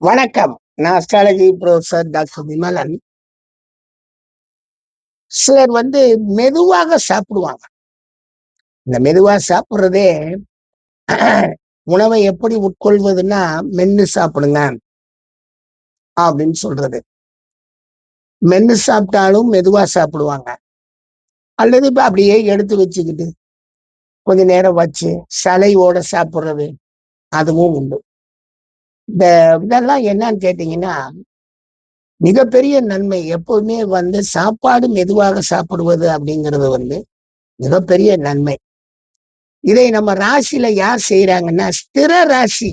வணக்கம். நான் astrology professor doctor Vimalan. சிலர் வந்து மெதுவாக சாப்பிடுவாங்க. இந்த மெதுவா சாப்பிடுறதே உணவை எப்படி உட்கொள்வதுன்னா மென்னு சாப்பிடுங்க அப்படின்னு சொல்றது. மென்னு சாப்பிட்டாலும் மெதுவா சாப்பிடுவாங்க. அல்லது இப்ப அப்படியே எடுத்து வச்சுக்கிட்டு கொஞ்ச நேரம் வச்சு சலையோட சாப்பிடுறது அதுவும் உண்டு. இந்த இதெல்லாம் என்னன்னு கேட்டீங்கன்னா மிகப்பெரிய நன்மை எப்பவுமே வந்து சாப்பாடு மெதுவாக சாப்பிடுவது அப்படிங்கிறது வந்து மிகப்பெரிய நன்மை. இதை நம்ம ராசியில யார் செய்யறாங்கன்னா ஸ்திர ராசி.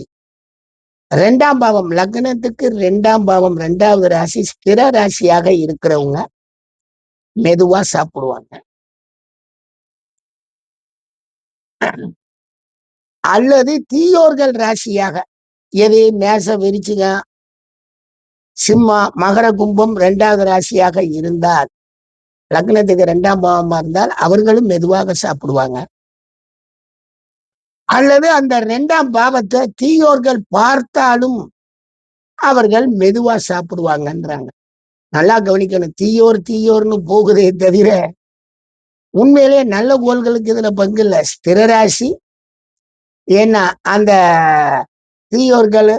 ரெண்டாம் பாவம் லக்னத்துக்கு ரெண்டாம் பாவம் ரெண்டாவது ராசி ஸ்திர ராசியாக இருக்கிறவங்க மெதுவா சாப்பிடுவாங்க. அல்லது தீயோர்கள் ராசியாக எது மேச விரிச்சிக. சிம்மா மகர கும்பம் ரெண்டாவது ராசியாக இருந்தால் லக்னத்துக்கு ரெண்டாம் பாவமா இருந்தால் அவர்களும் மெதுவாக சாப்பிடுவாங்க. அல்லது அந்த ரெண்டாம் பாவத்தை தீயோர்கள் பார்த்தாலும் அவர்கள் மெதுவா சாப்பிடுவாங்கன்றாங்க. நல்லா கவனிக்கணும். தீயோர் தீயோர்னு போகுதே தவிர உண்மையிலே நல்ல கோள்களுக்கு இதுல பங்கு இல்லை. ஸ்திரராசி ஏன்னா அந்த தீயோர்கள்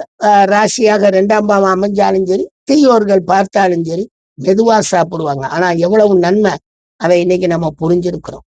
ராசியாக ரெண்டாம் பாவம் அமைஞ்சாலும் சரி தீயோர்கள் பார்த்தாலும் சரி மெதுவா சாப்பிடுவாங்க. ஆனா எவ்வளவு நன்மை அதை இன்னைக்கு நம்ம புரிஞ்சிருக்கிறோம்.